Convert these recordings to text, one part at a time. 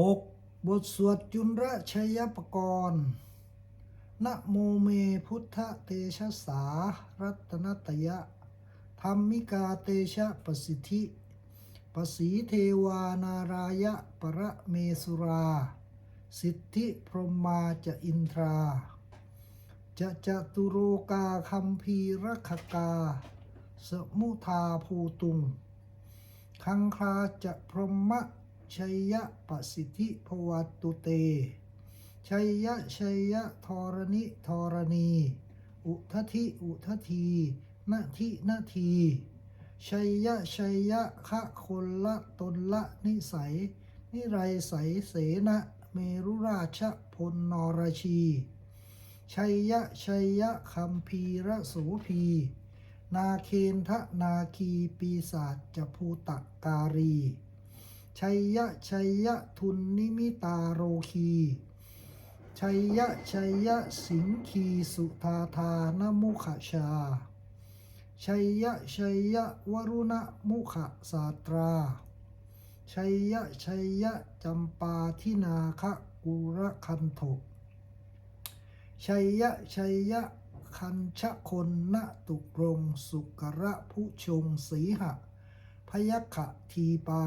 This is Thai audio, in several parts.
หกบทสวดจุลระชัยปกรณ์นะโมเมพุทธเตชะสา รัตนตยะ ธรรมิกาเตชะประสิทธิปสีเทวานารายะประเมสุรา สิทธิพรหมาจะอินทรา จะจตุโรกาคัมพีรคกา สมุทาภูตุง คังคาจะพรหมะ ชัยยะปสิทธิภวัตุเต ชัยยะชัยยะธรณิธรณี อุทธิอุทธีนาทินาทีชัยยะชัยยะคะคนละตนละนิสัย นิไรใสเสนะเมรุราชพลนรชี ชัยยะชัยยะคัมพีระโสูพี นาเคนทะนาคีปีศาจจภูตะการี ชัยยะชัยยะทุนนิมิตาโรคีชัยยะชัยยะสิงคีสุธาธานมุขชา ชัยยะชัยยะวรุณมุขสาตรา ชัยยะชัยยะจำปาทินาคะกุระคันโทชัยยะชัยยะคัญชะคนณตุกรงสุกระผู้ชงสีหะพยัคขะทีปา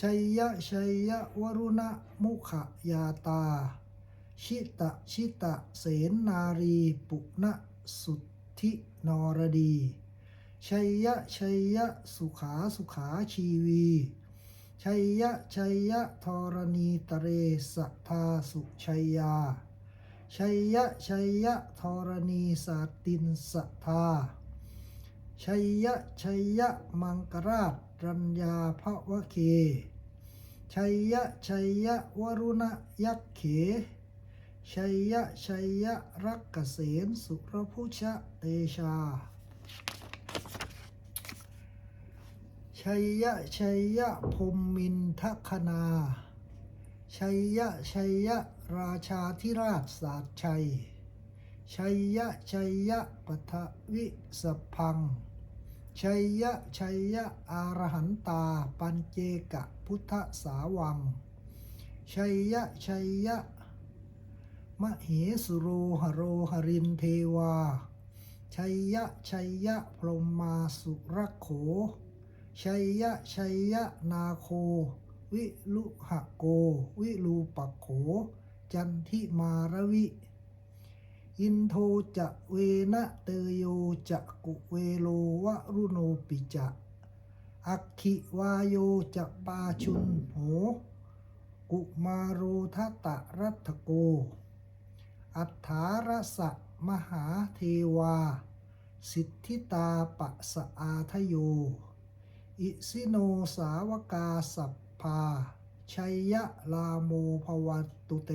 ชัยยะชัยยะวรุณะมุขยาตา ชิตะชิตะเสนนารีปุณสุทธินรดีชัยยะชัยยะสุขาสุขาชีวีชัยยะชัยยะธรณีตเรสัทธาสุชัยยาชัยยะชัยยะธรณีสาตินสัทธาชัยยะชัยยะมังกราชรัญญาภวเค ชัยยะชัยยะวรุณยักเขชัยยะชัยยะรักเกษมสุรพุชะเตชา ชัยยะชัยยะพมมินทคณาชัยยะชัยยะราชาธิราชศาสตร์ชัย ชัยยะชัยยะปทวิสพัง ชัยยะชัยยะอารหันตา ปัญเจกะพุทธสาวัง ชัยยะชัยยะมะเหสุโรหโรหรินเทวา ชัยยะชัยยะพรหมาสุรโข ชัยยะชัยยะนาโค วิลุหะโก วิลูปักโข จันทิมารวิ อินโทจะเวนะเตโยจะกุเวโลวะรุโนปิจะอักขิวาโยจะปาชุนโห กุมาโรทัตตะรัตโก อัฏฐารสะมหาเทวา สิทธิตาปะสะอาทโย อิสิโนสาวกาสัพพาชัยยะลาโมภวัตุเต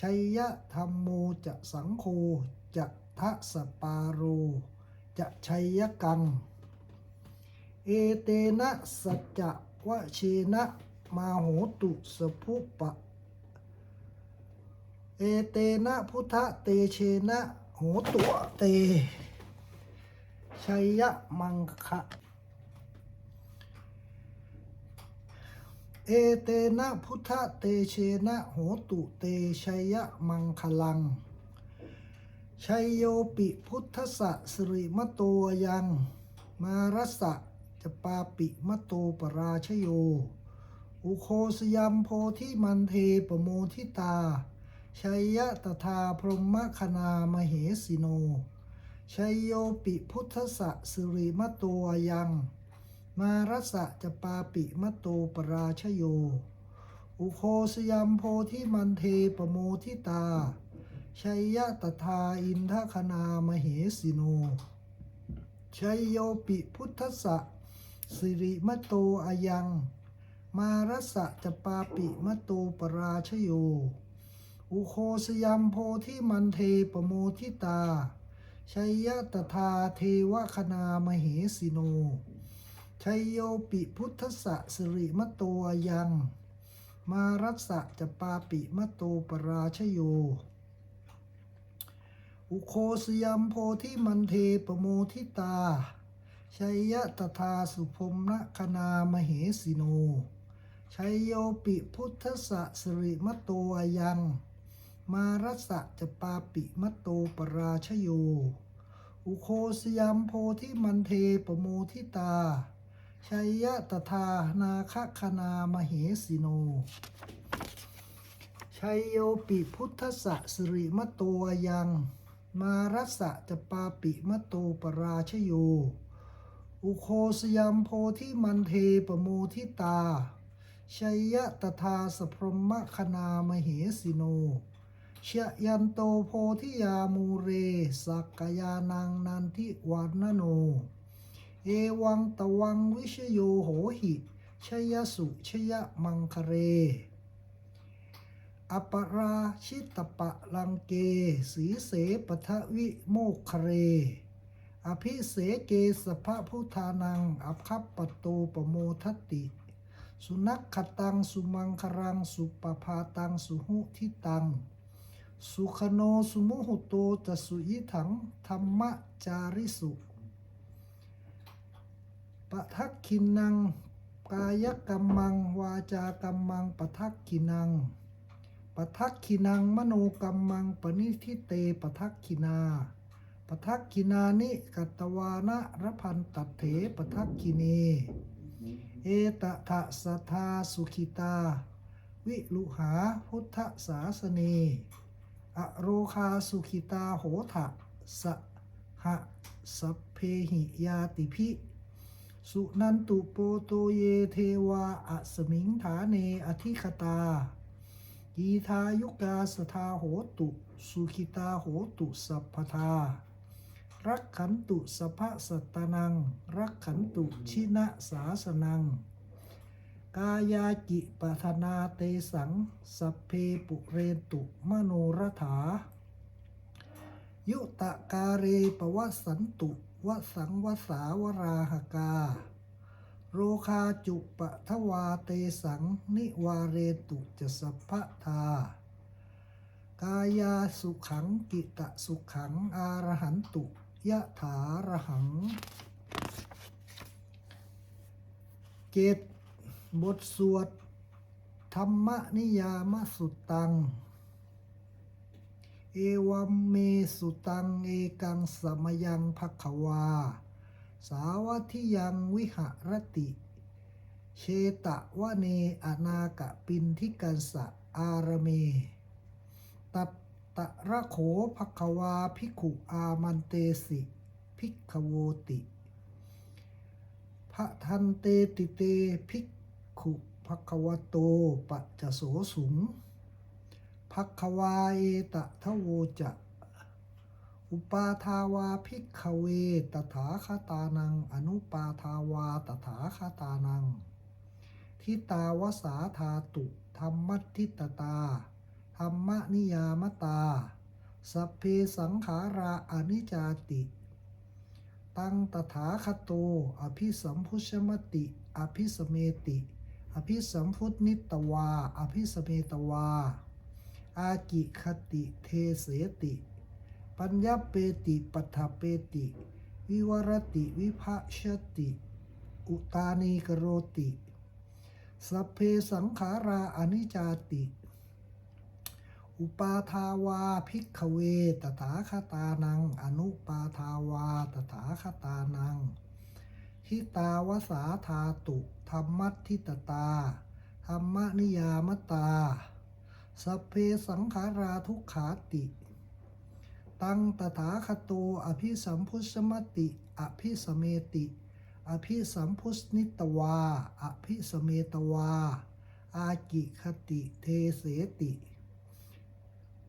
ชัยยะธรรมโมจะสังโฆจะทะสปาโร จะชัยยกัง เอเตนะสัจจะวะเชนะมาโหตุสภุปะ เอเตนะพุทธเตเชนะโหตุเต ชัยยะมังคะ เอเตนะพุทธเตเชนะโหตุเตชัยะมังคลัง ชัยโยปิพุทธสะสิริมโตยัง มารสะจะปาปิมโตปราชโย อุโคสยัมโพธิมันเทปโมทิตา ชัยยะตถาพรหมคณามเหสิโน ชัยโยปิพุทธสะสิริมโตยัง มารัสะจะปาปิมโตปราชโย อุโคสยัมโพธิมันเทปโมทิตา ชัยยะตถาอินทคณามเหสิโน ชัยโยปิพุทธะสิริมโตอายัง มารัสะจะปาปิมโตปราชโย อุโคสยัมโพธิมันเทปโมทิตา ชัยยะตถาเทวคณามเหสิโน ชัยโยปิพุทธสะสิริมตอายัง มารัสะจะปาปิมโตปราชโย อุโคสยัมโพธิมันเทปโมทิตา ชัยยะตถาสุพมนคณามเหสิโน ชัยโยปิพุทธสะสิริมตโตอายัง มารัสะจะปาปิมตโตปราชโย อุโคสยามโพธิมันเทปโมทิตา ชัยยะตถานาคคณามเหสิโน ชัยโยปิพุทธสะสิริมตโตยัง มารัสสะจะปาปิมตโตปราชโย อุโคสยามโพธิมันเทปโมทิตา ชัยยะตถาสพรหมคณามเหสิโนชยันโตโพธิยามูเร สักกยานังนันทิวานโน เอวังตวังวิชโยโหหิชยสุชยมังคเร อปราชิตปะลังเก สีเสปทวิโมคเร อภิเสเกสภะพุทธานัง อัพคัปปโตปโมทติ สุนักขตัง สุมังครัง สุปภาตัง สุหุทิตัง สุขโน สุมุหุโตจะสุยิถัง ธรรมจาริสุ ปะทักขินัง กายกรรมัง วาจากรรมังปะทักขินังปะทักขินังมโนกรรมังปณิทิเตปะทักขินาปะทักขินานิกัตตวานะระพันตัดเถปะทักขิเน เอตทะสัทาสุขิตา วิลุหาพุทธศาสเนอโรคาสุขิตาโหทะสะหะสเพหิยาติพิ สุนันตุโปโตเยเทวาอสมิงฐาเนอธิคตากีทายุกาสทาโหตุ สุขิตาโหตุสัพพทา รักขันตุสภะสัตนัง รักขันตุชินะสาสนัง กายากิปทนาเตสัง สัพเพปุเรนตุมโนรถา ยุตะกาเรปวัสสันตุ วสังวสาวราหกา โรคาจุปะทวาเตสังนิวาเรตุจะสัพพะทากายาสุขังกิตะสุขังอารหันตุยะถาระหังเกตบทสวด ธรรมนิยามสุตัง เอวัมเมสุตังเอกังสมยังภควา สาวัทิยังวิหรติ เชตะวะเนอนากะปินทิกันสะอารเม ตัตตะระโขภควาภิกขุอามันเตสิภิกขโวติพระทันเตติเตภิกขุภควโตปัจจโสสุง ภักควาเอตะทะโวจะ อุปาทาวาภิกขเวตถาคตานัง อนุปาทาวาตถาคตานัง ทิตาวสาธาตุธรรมัทิตตา ธรรมนิยามตา สัพเพสังขาราอนิจจาติ ตังตถาคโต อภิสัมพุชมติ อภิสเมติ อภิสัมพุทนิตวา อภิสเมตวา อากิคติเทเสติ ปัญญาเปติปัฏฐเปติ วิวรติวิภาชติ อุตานีกโรติสัพเพสังขาราอนิจจติ อุปาทาวาภิกขเวตถาคตานัง อนุปาทาวาตถาคตานังทิตาวสาธาตุ ธรรมัตทิตตา ธรรมนิยามตา สัพเพสังขาราทุกขาติ ตังตถาคโตอภิสัมพุสมติ อภิสเมติ อภิสัมพุสนิตวา อภิสเมตวา อากิคติเทเสติ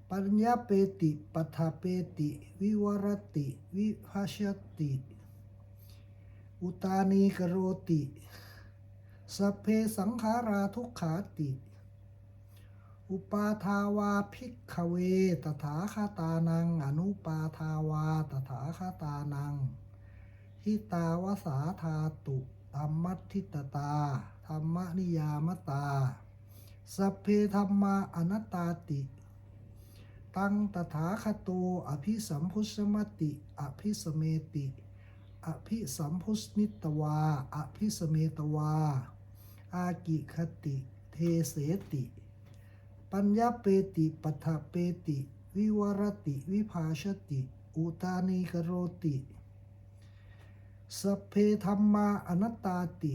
ปัญญาเปติปัฏฐเปติ วิวรติ วิภาชติ อุตานีกโรติ สัพเพสังขาราทุกขาติ อุปาทาวาภิกขเว ตถาคตานัง อนุปาทาวา ตถาคตานังทิตาวสาธาตุธรรมัทิตตา ธรรมนิยามตา สัพเพธรรมาอนัตตาติ ตังตถาคโต อภิสัมพุสมติ อภิสเมติ อภิสัมพุสนิตวา อภิสเมตวา อากิคติ เทเสติ ปัญญาเปติปัฏฐเปติ วิวรติ วิภาชติ อุตานีกโรติสพเพธรรมาอนัตตาติ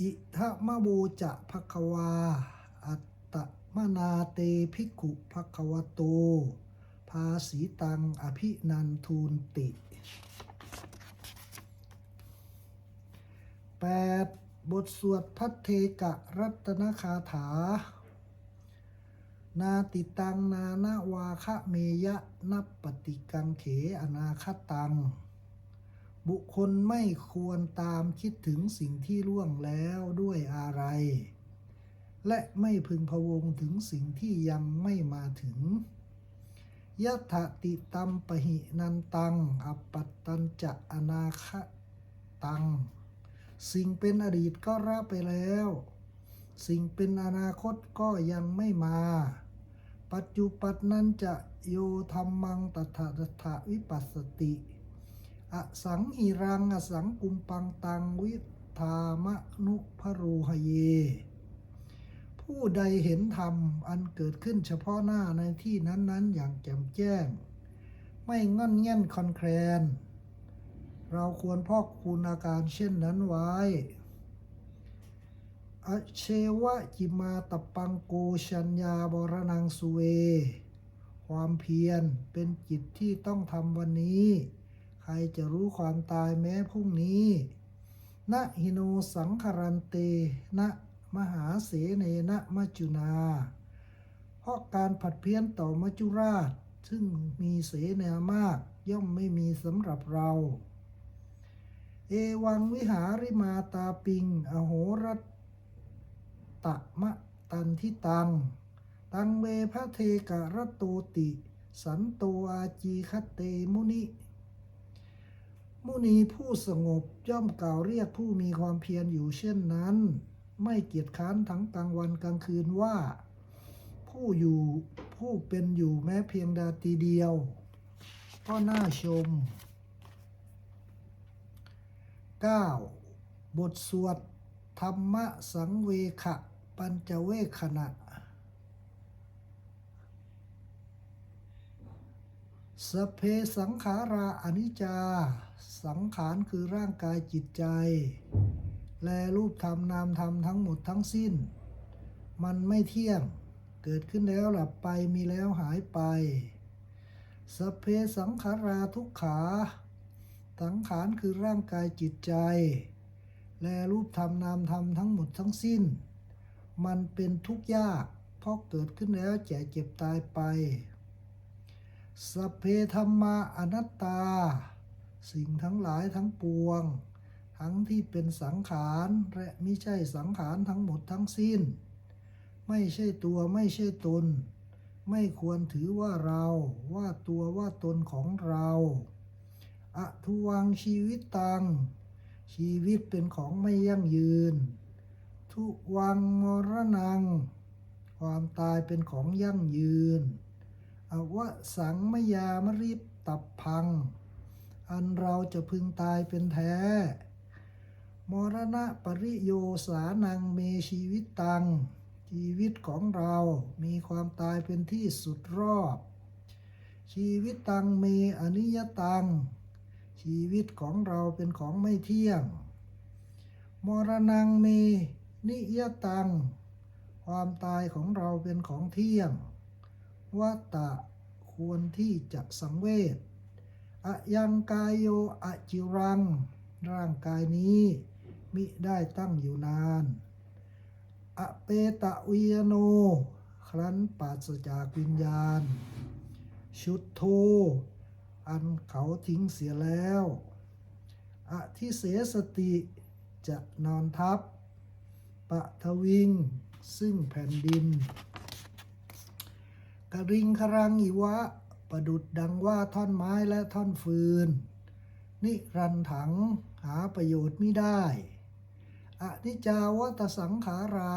อิทะมะโบจะภควา อัตตมนาเตภิกขุภควโต ภาสีตังอภินันทูนติ 8. บทสวดพัทเทกะรัตนคาถา นาติตังนานาวาคะเมยะนับปฏิกังเขอนาคตัง บุคคลไม่ควรตามคิดถึงสิ่งที่ล่วงแล้วด้วยอะไร และไม่พึงพะวงถึงสิ่งที่ยังไม่มาถึงยะถติตัมปหินันตัง อปปัตตัญจะอนาคตัง สิ่งเป็นอดีตก็รับไปแล้ว สิ่งเป็นอนาคตก็ยังไม่มา ปัจจุปันนั้นจะโยธรรมังตถาตถาวิปัสสติ อสังหิรัง อสังกุมปังตังวิธามะนุพรูหเย ผู้ใดเห็นธรรมอันเกิดขึ้นเฉพาะหน้าในที่นั้นๆ อย่างแจ่มแจ้ง ไม่งอนเงียนคอนแคลน เราควรพอกคุณอาการเช่นนั้นไว้อเชวะจิมาตปังโกชัญญาบรนังสุเว ความเพียรเป็นจิตที่ต้องทำวันนี้ ใครจะรู้ความตายแม้พรุ่งนี้นะหิโนสังคารันเตนะมหาเสเนนะมัจจุนา เพราะการผัดเพี้ยนต่อมัจจุราช ซึ่งมีเสนามากย่อมไม่มีสำหรับเรา เอวังวิหาริมาตาปิง อโหรตะมะตันทิตัง ตังเวพระเทกะรตโตติ สันโตอาจีคเตมุนิ มุนีผู้สงบย่อมกล่าวเรียกผู้มีความเพียรอยู่เช่นนั้น ไม่เกียจค้านทั้งกลางวันกลางคืนว่า ผู้อยู่ผู้เป็นอยู่แม้เพียงดาตีเดียว ก็น่าชม 9. บทสวด ธรรมสังเวขะ ปัญจเวคขณะ สเพสังขาราอนิจจา สังขารคือร่างกายจิตใจ แลรูปธรรมนามธรรมทั้งหมดทั้งสิ้น มันไม่เที่ยง เกิดขึ้นแล้วหลับไปมีแล้วหายไป สเพสังขาราทุกขา สังขารคือร่างกายจิตใจ และรูปธรรมนามธรรมทั้งหมดทั้งสิ้น มันเป็นทุกข์ยากเพราะเกิดขึ้นแล้วแก่เจ็บตายไป สเพธรรมาอนัตตา สิ่งทั้งหลายทั้งปวง ทั้งที่เป็นสังขารและไม่ใช่สังขารทั้งหมดทั้งสิ้น ไม่ใช่ตัวไม่ใช่ตน ไม่ควรถือว่าเราว่าตัวว่าตนของเรา ทุวังชีวิตตัง ชีวิตเป็นของไม่ยั่งยืน ทุวังมรณัง ความตายเป็นของยั่งยืน อวสังมยามริบตับพัง อันเราจะพึงตายเป็นแท้ มรณะปริโยสานังเมชีวิตตัง ชีวิตของเรามีความตายเป็นที่สุดรอบชีวิตตังเมอนิยตัง ชีวิตของเราเป็นของไม่เที่ยง มรณงเมนิยตัง ความตายของเราเป็นของเที่ยงวัตตะควรที่จะสังเวชอะยังกายโยอะจิรัง ร่างกายนี้ มิได้ตั้งอยู่นานอะเปตะวิยโน ครั้นปราศจากวิญญาณ ชุดโท อันเขาทิ้งเสียแล้วอทิเสสติจะนอนทับปะทวิง ซึ่งแผ่นดินกริงครังอิวะ ประดุดดังว่าท่อนไม้และท่อนฟืน นิรันถังหาประโยชน์ไม่ได้อนิจจาวัตสังขารา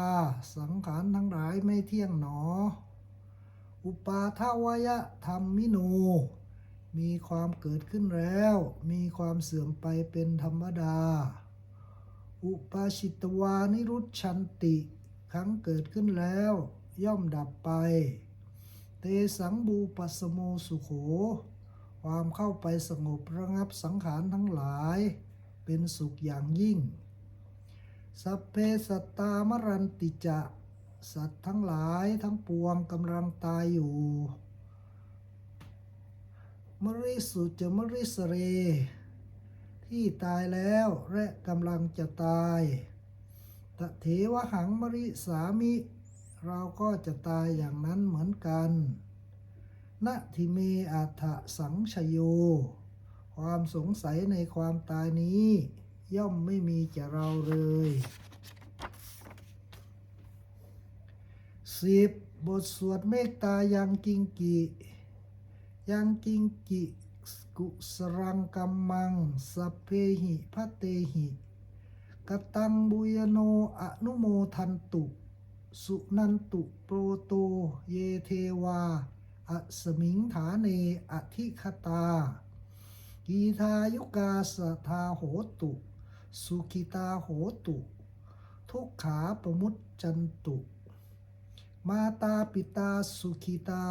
สังขารทั้งหลายไม่เที่ยงหนอ อุปาทวายะธรรมมิโน มีความเกิดขึ้นแล้ว มีความเสื่อมไปเป็นธรรมดา อุปาชิตวานิรุชชันติ ครั้งเกิดขึ้นแล้ว ย่อมดับไป เตสังบูปัสโมสุโข ความเข้าไปสงบระงับสังขารทั้งหลาย เป็นสุขอย่างยิ่ง สัพเพสัตตามรันติจะ สัตว์ทั้งหลายทั้งปวงกำลังตายอยู่ มริสุจมริสเร ที่ตายแล้วและกำลังจะตายตะเถวหังมริสามิ เราก็จะตายอย่างนั้นเหมือนกันณทิเมอัฏฐสังชโย ความสงสัยในความตายนี้ ย่อมไม่มีแก่เราเลยสิบบทสวดเมตตายังกิงกิ ยังกิงกิกุสรังกัมมังสัพเพหิพัตเตหิกตังบุยโนอนุโมทันตุ สุนันตุโปรโตเยเทวาอัสมิงฐาเนอธิคตากีทายุกาสทาโหตุ สุขิตาโหตุ ทุกขาปมุตจันตุ มาตาปิตาสุขิตา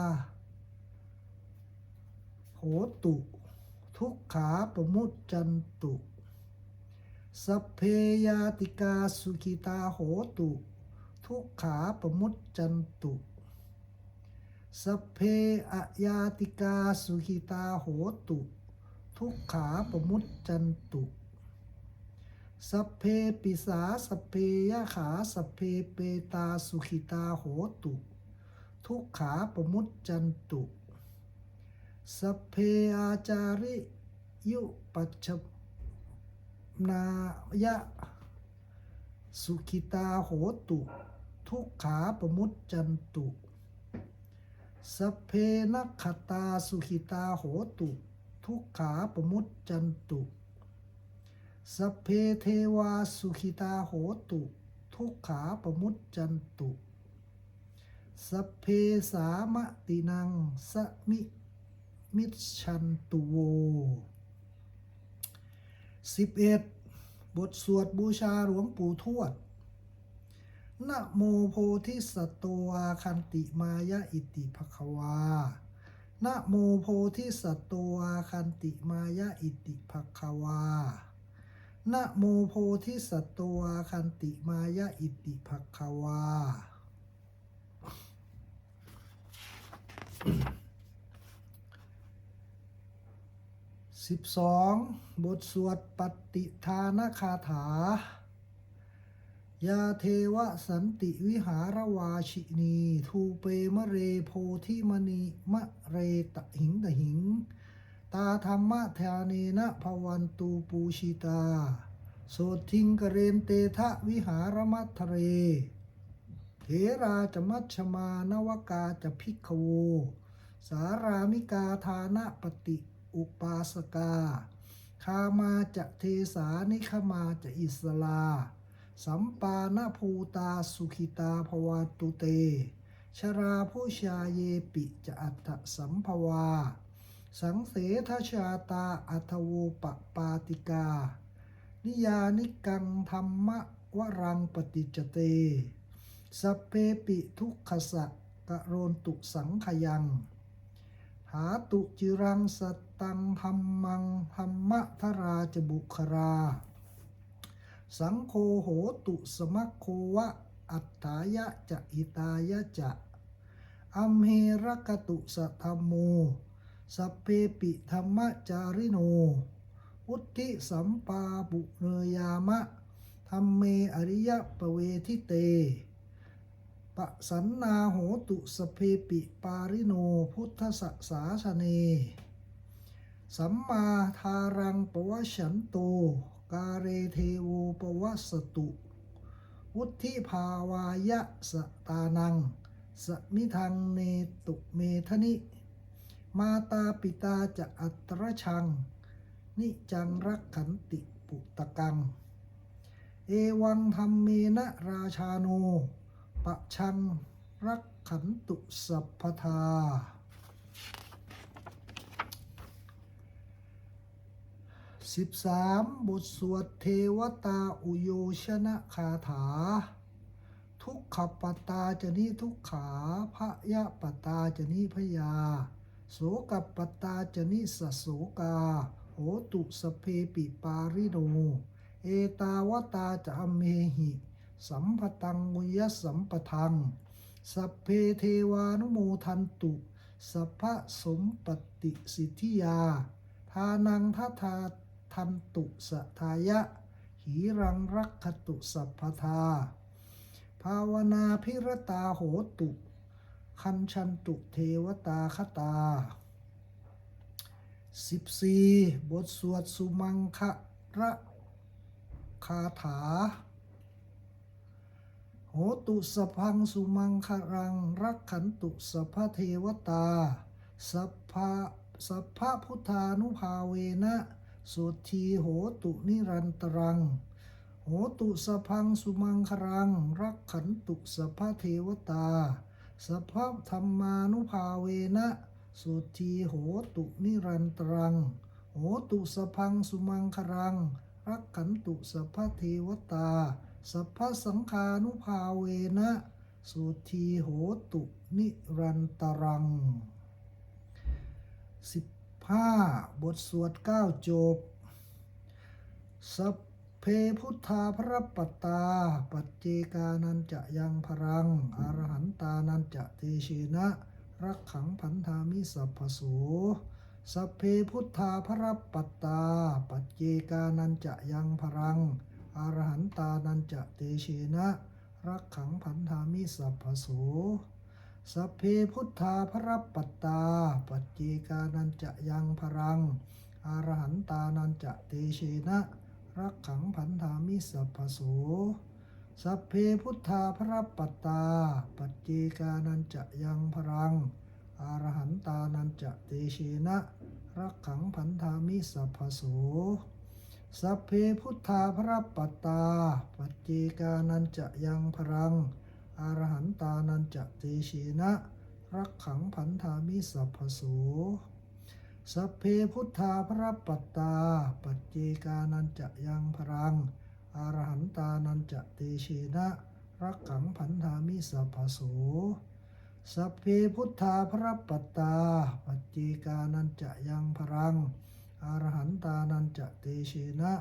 โหตุ ทุกขาปมุตจันตุ สัพเพยาติกาสุขิตาโหตุ ทุกขาปมุตจันตุ สัพเพอะยาติกาสุขิตาโหตุ ทุกขาปมุตจันตุสัพเพปิสาสัพเพยะขาสัพเพเปตาสุขิตาโหตุ ทุกขาปมุตจันตุ สัพเพอาจาริยุปัชชนายะ สุขิตาโหตุ ทุกขาปมุตจันตุ สัพเพนักขตาสุขิตาโหตุ ทุกขาปมุตจันตุ สัพเพเทวาสุขิตาโหตุ ทุกขาปมุตจันตุ สัพเพสามตินังสมิ มิชชันตุโวสิบเอ็ดบทสวดบูชาหลวงปู่ทวดนะโมโพธิสัตโตอาคันติมายะอิติภควานะโมโพธิสัตโตอาคันติมายะอิติภควานะโมโพธิสัตโตอาคันติมายะอิติภควา สิบสองบทสวดปฏิทานคาถา ยาเทวสันติวิหารวาชินี ทูเปมะเรโพธิมณีมะเรตะหิงตะหิง ตาธรรมะทาเนนะภวันตูปูชิตา โสทิงกเรนเตทะวิหารมัทเร เถราจะมัชฌมานวกาจะพิกโว สารามิกาทานะปฏิ อุปาสกาคามาจะเทสานิขมาจะอิสลา สัมปานาภูตาสุขิตาภวาตุเต ชราผู้ชาเยปิจะอัตสัมภวา สังเสทชาตาอัทโวปปาติกา นิยานิกังธรรมะวรังปฏิจเต สัพเพปิทุกขสะกะโรนตุสังขยัง หาตุจิรังสตังธรรมังธรรมะทราจบุครา สังโฆโหตุสมัคโควะ อัตถายะจะอิตายะจะอัมเหรกตุสธรรมโมสัพเพปิธรรมจาริโนพุทธิสัมปาบุเนยามะธรรมเมอริยะปเวทิเต ปะสันนาโหตุสเพปิปาริโนพุทธสสาสเน สัมมาทารังปวฉันโต กาเรเทโวปวัสตุ วุธิภาวายะสตานัง สมิทังเนตุเมทนิ มาตาปิตาจะอัตรชัง นิจังรักขันติปุตตะกัง เอวังธรรมเมนะราชาโน ปะชังรักขันตุสัพพทาส13 บทสวดเทวตาอุโยชนะคาถา ทุกขปตาจะนิทุกขาพระยะปตาจะนิพยา โสกัปปตาจะนิสสโสกา โหตุสเพปิปาริโน เอตาวตาจะอเมหิ สัมปตังมุยสัมปทัง สัพเพเทวานุโมทันตุ สัพพะสมปติสิทธิยา ทานังทัทาทันตุสะทายะ หีรังรักขตุสัพพทา ภาวนาพิรตาโหตุ คันชันตุเทวตาคตา 14 บทสวดสุมังคะระคาถา หตุสพังสุมังครัง รักขันตุสัพพเทวตาสัพพะสัพพะพุทธานุภาเวนะสุทีโหตุนิรันตรัง โหตุสพังสุมังครัง รักขันตุสัพพเทวตาสัพพะธรรมานุภาเวนะสุทีโหตุนิรันตรัง โหตุสพังสุมังครัง รักขันตุสัพพเทวตา สัพพสังฆานุภาเวนะ สุทีโหตุนิรันตรัง 15 บทสวดเก้าจบ สัพเพพุทธาพระปตตา ปัจเจกานันจะยังพรัง อรหันตานันจะเตชินะ รักขังพันธามิสัพพโสสัพเพพุทธาพระปตตาปัจเจกานันจะยังพรัง อรหันตานันจะเตชินะ รักขังพันธามิสัพพโสสัพเพพุทธาพระปัตตา ปัจเจกานันจะยังพรัง อรหันตานันจะเตเชนะ รักขังพันธามิสัพพโสสัพเพพุทธาพระปัตตา ปัจเจกานันจะยังพรัง อรหันตานันจะเตเชนะ รักขังพันธามิสัพพโส สัพเพพุทธาพระปัตตา ปัจเจกานันจะยังพรัง อรหันตานันจะเตชีนะ รักขังพันธามิสัพพโสสัพเพพุทธาพระปัตตา ปัจเจกานันจะยังพรัง อรหันตานันจะเตชีนะ รักขังพันธามิสัพพโสสัพเพพุทธาพระปัตตา ปัจเจกานันจะยังพรัง อรหันตานันจะเตชีนะ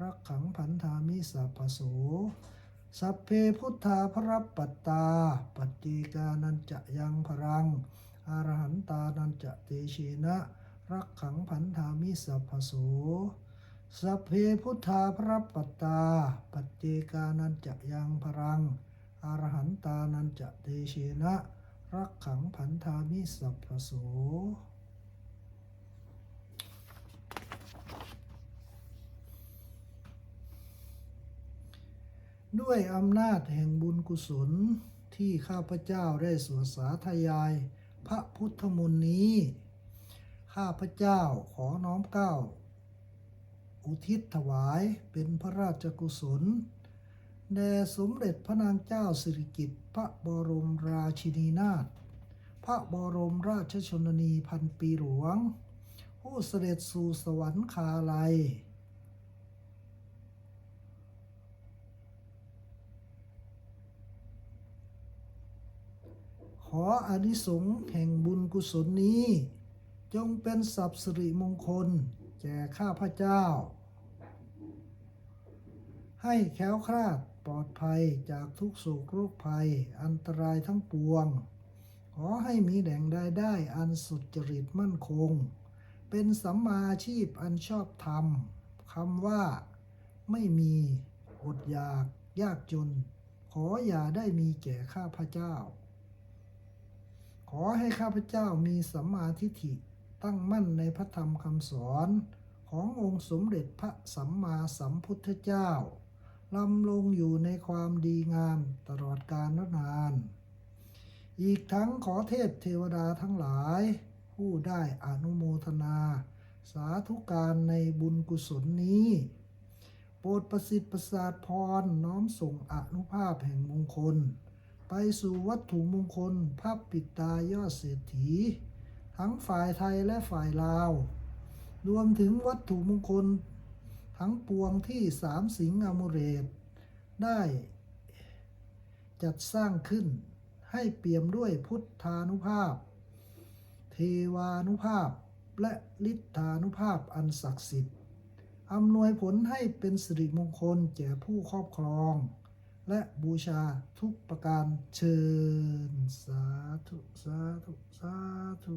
รักขังพันธามิสัพพโสสัพเพพุทธาพระปัตตาปัจเจกานันจะยังพรังอรหันตานันจะเตชีนะรักขังพันธามิสัพพโสสัพเพพุทธาพระปัตตาปัจเจกานันจะยังพรังอรหันตานันจะเตชีนะรักขังพันธามิสัพพโส ด้วยอำนาจแห่งบุญกุศลที่ข้าพเจ้าได้สวดสาธยาย พระพุทธมนต์นี้ ข้าพเจ้าขอน้อมเกล้า อุทิศถวายเป็นพระราชกุศลแด่สมเด็จพระนางเจ้าสิริกิติ์พระบรมราชินีนาถพระบรมราชชนนีพันปีหลวง ผู้เสด็จสู่สวรรคาลัย ขออนิสงส์แห่งบุญกุศลนี้ จงเป็นสัพสิริมงคล แก่ข้าพเจ้า ให้แค้วคลาดปลอดภัยจากทุกโศกโรคภัย อันตรายทั้งปวง ขอให้มีแหล่งรายได้อันสุจริตมั่นคง เป็นสัมมาอาชีพอันชอบธรรมคำว่า ไม่มีอดอยากยากจน ขออย่าได้มีแก่ข้าพเจ้า ขอให้ข้าพเจ้ามีสัมมาทิฏฐิตั้งมั่นในพระธรรมคำสอนขององค์สมเด็จพระสัมมาสัมพุทธเจ้าลำลงอยู่ในความดีงามตลอดกาลนาน อีกทั้งขอเทพเทวดาทั้งหลาย ผู้ได้อนุโมทนา สาธุการในบุญกุศลนี้ โปรดประสิทธิ์ประสาทพรน้อมส่งอนุภาพแห่งมงคล ไปสู่วัตถุมงคลพระปิตายอดเศรษฐี ทั้งฝ่ายไทยและฝ่ายลาว รวมถึงวัตถุมงคล ทั้งปวงที่สามสิงห์อมุเรตได้จัดสร้างขึ้นให้เปี่ยมด้วยพุทธานุภาพ เทวานุภาพ และฤทธานุภาพอันศักดิ์สิทธิ์อำนวยผลให้เป็นสิริมงคลแก่ผู้ครอบครอง และบูชาทุกประการเชิญสาธุ สาธุ สาธุ